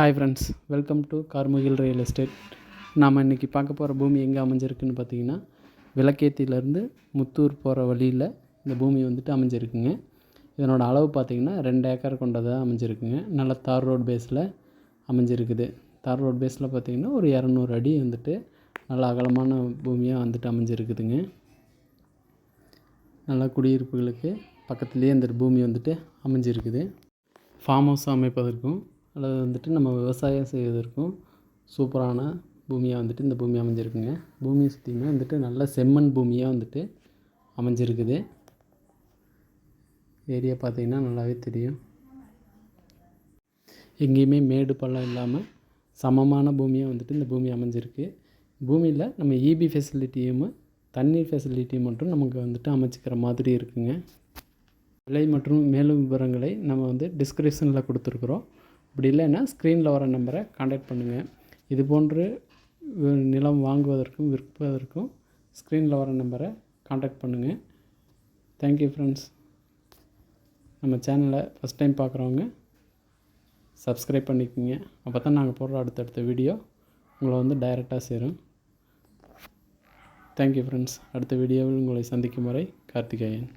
Hi friends welcome to Karmugil real estate நாம் இன்றைக்கி பார்க்க போகிற பூமி எங்கே அமைஞ்சிருக்குன்னு பார்த்தீங்கன்னா விளக்கேத்திலேருந்து முத்தூர் போகிற வழியில் இந்த பூமி வந்துட்டு அமைஞ்சிருக்குங்க. இதனோட அளவு பார்த்தீங்கன்னா ரெண்டு ஏக்கர் கொண்டதாக அமைஞ்சிருக்குங்க. நல்ல தார் ரோட் பேஸில் அமைஞ்சிருக்குது. தார் ரோட் பேஸில் பார்த்தீங்கன்னா ஒரு இரநூறு அடி வந்துட்டு நல்ல அகலமான பூமியாக வந்துட்டு அமைஞ்சிருக்குதுங்க. நல்ல குடியிருப்புகளுக்கு பக்கத்துலேயே இந்த பூமி வந்துட்டு அமைஞ்சிருக்குது. ஃபார்ம் ஹவுஸ் அமைப்பதற்கும் அல்லது வந்துட்டு நம்ம விவசாயம் செய்வதற்கும் சூப்பரான பூமியாக வந்துட்டு இந்த பூமி அமைஞ்சிருக்குங்க. பூமியை சுற்றியுமே வந்துட்டு நல்ல செம்மண் பூமியாக வந்துட்டு அமைஞ்சிருக்குது. ஏரியா பார்த்தீங்கன்னா நல்லாவே தெரியும். எங்கேயுமே மேடு பள்ளம் இல்லாமல் சமமான பூமியாக வந்துட்டு இந்த பூமி அமைஞ்சிருக்கு. பூமியில் நம்ம இபி ஃபெசிலிட்டியும் தண்ணீர் ஃபெசிலிட்டியும் மட்டும் நமக்கு வந்துட்டு அமைச்சிக்கிற மாதிரி இருக்குங்க. விலை மற்றும் மேலும் விவரங்களை நம்ம வந்து டிஸ்கிரிப்ஷனில் கொடுத்துருக்குறோம். அப்படி இல்லைன்னா ஸ்க்ரீனில் வர நம்பரை காண்டாக்ட் பண்ணுங்கள் இது போன்று நிலம் வாங்குவதற்கும் விற்பதற்கும் ஸ்க்ரீனில் வர நம்பரை காண்டாக்ட் பண்ணுங்கள் தேங்க்யூ ஃப்ரெண்ட்ஸ் நம்ம சேனலை ஃபஸ்ட் டைம் பார்க்குறவங்க சப்ஸ்கிரைப் பண்ணிக்கோங்க. அப்போ தான் நாங்கள் போடுற அடுத்தடுத்த வீடியோ உங்களை வந்து டைரெக்டாக சேரும். தேங்க்யூ ஃப்ரெண்ட்ஸ் அடுத்த வீடியோவில் உங்களை சந்திக்கும் வரை கார்த்திகேயன்.